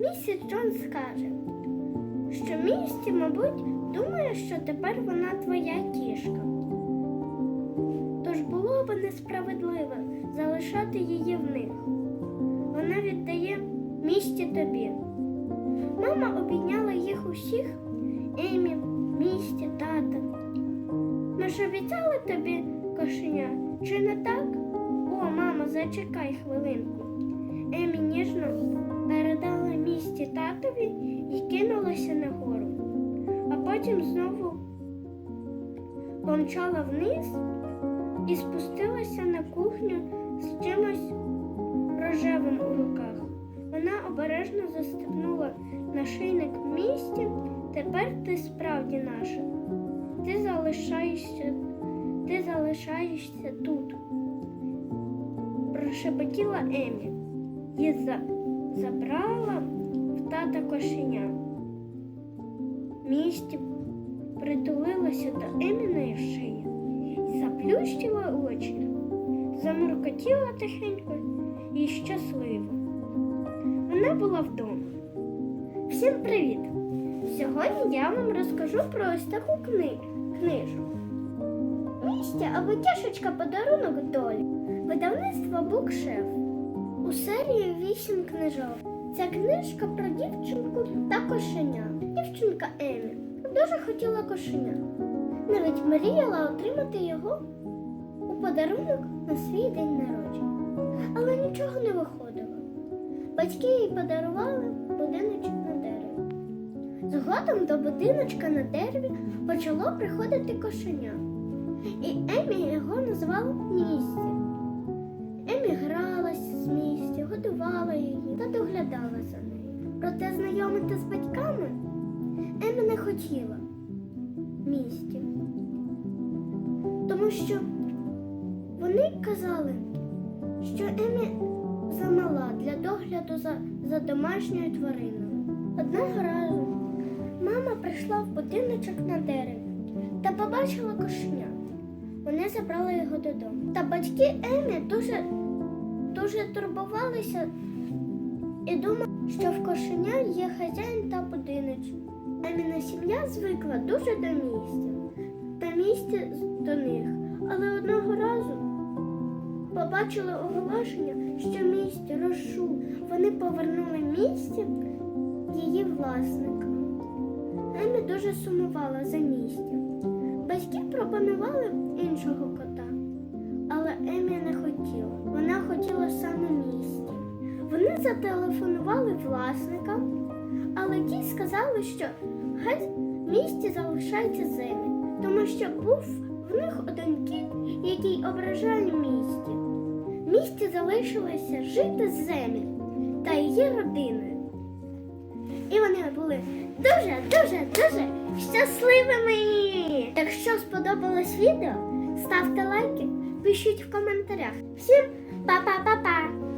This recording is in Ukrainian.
місіс Джон скаже, що місті, мабуть, думає, що тепер вона твоя кішка. Тож було б несправедливо залишати її в них. Вона віддає місті тобі. Мама обійняла їх усіх Емі, місті, тата. Ми ж обіцяли тобі кошеня, чи не так? О, мамо, зачекай хвилинку. Емі ніжно передала місті татові і кинулася нагору, а потім знову помчала вниз і спустилася на кухню з чимось рожевим у руках. Вона обережно застебнула нашийник в місті. Тепер ти справді наша. Ти залишаєшся, ти залишаєшся тут. Прошепотіла Емі за, забрала в тата кошеня. Місті притулилася до Еміної шиї і заплющила очі, замуркотіла тихенько і щасливо. Вона була вдома. Всім привіт! Сьогодні я вам розкажу про ось таку кни... книжку. Місті або тішечка подарунок долі. Видавництво Букшеф. У серії вісім книжок. Ця книжка про дівчинку та кошеня. Дівчинка Емі дуже хотіла кошеня. Навіть мріяла отримати його у подарунок на свій день народження. Але нічого не виходило. Батьки їй подарували будиночок на дереві. Згодом до будиночка на дереві почало приходити кошеня. І Емі його назвала Місті. Проте знайомити з батьками Емі не хотіла місті. Тому що вони казали, що Емі замала для догляду за, за домашньою твариною. Одного разу мама прийшла в будиночок на дереві та побачила кошеня. Вони забрали його додому. Та батьки Емі дуже, дуже турбувалися і думали, що в кошеня є хазяїн та будиночок. Еміна сім'я звикла дуже до місця та місця до них. Але одного разу побачили оголошення, що місті розшу. Вони повернули місті її власникам. Емі дуже сумувала за місті. Батьки пропонували іншого кота, але Емі не хотіла. Зателефонували власникам, але ті сказали, що хай місті залишається з Емі, тому що був в них один кіт, який ображає місті. В Місті залишилося жити з Емі та її родиною. І вони були дуже, дуже, дуже щасливими. Якщо сподобалось відео, ставте лайки, пишіть в коментарях. Всім па-па-па-па!